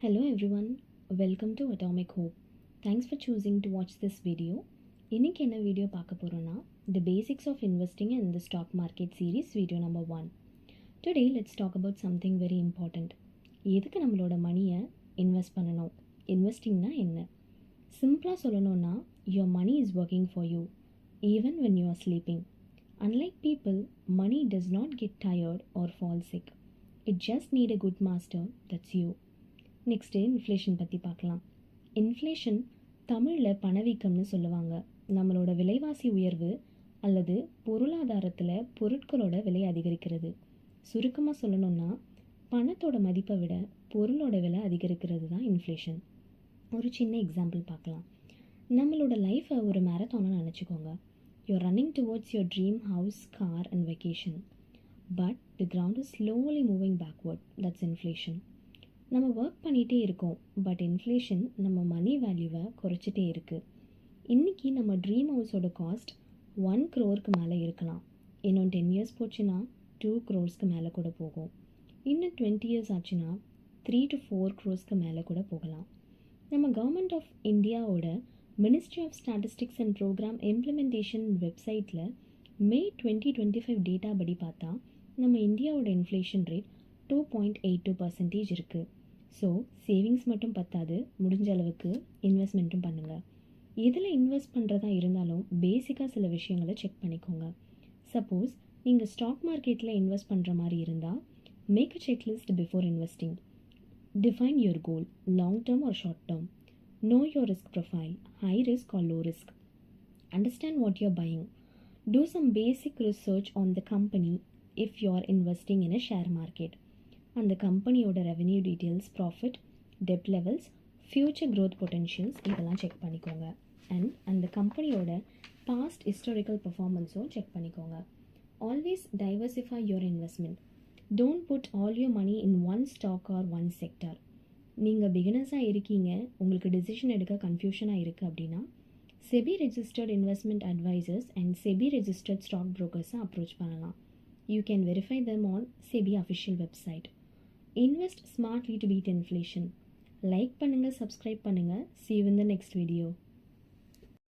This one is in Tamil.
Hello everyone, welcome to Atomic Hope. Thanks for choosing to watch this video. இன்னைக்கு என்ன வீடியோ பார்க்க போகிறோன்னா the basics of investing in the stock market series video number one. Today let's talk about something very important. எதுக்கு நம்மளோட மணியை இன்வெஸ்ட் பண்ணணும் இன்வெஸ்டிங்னா என்ன சிம்பிளாக சொல்லணும்னா your money is working for you even when you are sleeping. Unlike people, money does not get tired or fall sick. It just need a good master, that's you. Next inflation பற்றி பார்க்கலாம். இன்ஃப்ளேஷன் தமிழில் பணவீக்கம்னு சொல்லுவாங்க. நம்மளோட விலைவாசி உயர்வு அல்லது பொருளாதாரத்தில் பொருட்களோட விலை அதிகரிக்கிறது. சுருக்கமாக சொல்லணும்னா பணத்தோட மதிப்பை விட பொருளோட விலை அதிகரிக்கிறது தான் இன்ஃப்ளேஷன் ஒரு சின்ன எக்ஸாம்பிள் பார்க்கலாம். நம்மளோட லைஃப்பை ஒரு மேரத்தானாக நினச்சிக்கோங்க. You're running towards your dream house car and vacation but the ground is slowly moving backward that's inflation நம்ம ஒர்க் பண்ணிகிட்டே இருக்கோம் பட் இன்ஃப்ளேஷன் நம்ம மணி வேல்யூவை குறைச்சிட்டே இருக்குது இன்றைக்கி நம்ம ட்ரீம் ஹவுஸோட காஸ்ட் ஒன் க்ரோருக்கு மேலே இருக்கலாம். இன்னும் டென் இயர்ஸ் போச்சுன்னா டூ க்ரோர்ஸ்க்கு மேலே கூட போகும். இன்னும் டுவெண்ட்டி இயர்ஸ் ஆச்சுன்னா த்ரீ டு ஃபோர் க்ரோர்ஸ்க்கு மேலே கூட போகலாம். நம்ம கவர்மெண்ட் ஆஃப் இந்தியாவோட ministry of statistics and programme implementation வெப்சைட்டில் May twenty twenty five data படி பார்த்தா நம்ம இந்தியாவோட inflation rate two point eight two percentage இருக்குது ஸோ சேவிங்ஸ் மட்டும் பத்தாது. முடிஞ்ச அளவுக்கு இன்வெஸ்ட்மெண்ட்டும் பண்ணுங்கள் எதில் இன்வெஸ்ட் பண்ணுறதா இருந்தாலும் பேசிக்காக சில விஷயங்களை செக் பண்ணிக்கோங்க. சப்போஸ் நீங்கள் ஸ்டாக் மார்க்கெட்டில் இன்வெஸ்ட் பண்ணுற மாதிரி இருந்தால் make a checklist before investing define your goal long term or short term know your risk profile high risk or low risk understand what you're buying do some basic research on the company if you are investing in a share market அந்த கம்பெனியோட revenue details profit debt levels future growth potentials இதெல்லாம் செக் பண்ணிக்கோங்க. அண்ட் அந்த கம்பெனியோட பாஸ்ட் ஹிஸ்டாரிக்கல் பர்ஃபார்மன்ஸும் செக் பண்ணிக்கோங்க. Always diversify your investment don't put all your money in one stock or one sector நீங்கள் பிகினர்ஸாக இருக்கீங்க உங்களுக்கு டிசிஷன் எடுக்க கன்ஃபியூஷனாக இருக்குது அப்படின்னா SEBI registered investment advisors and SEBI registered stock ப்ரோக்கர்ஸை approach பண்ணலாம். You can verify them on SEBI official website invest smartly to beat inflation like பண்ணுங்கள் சப்ஸ்கிரைப் பண்ணுங்கள் see you in the next video.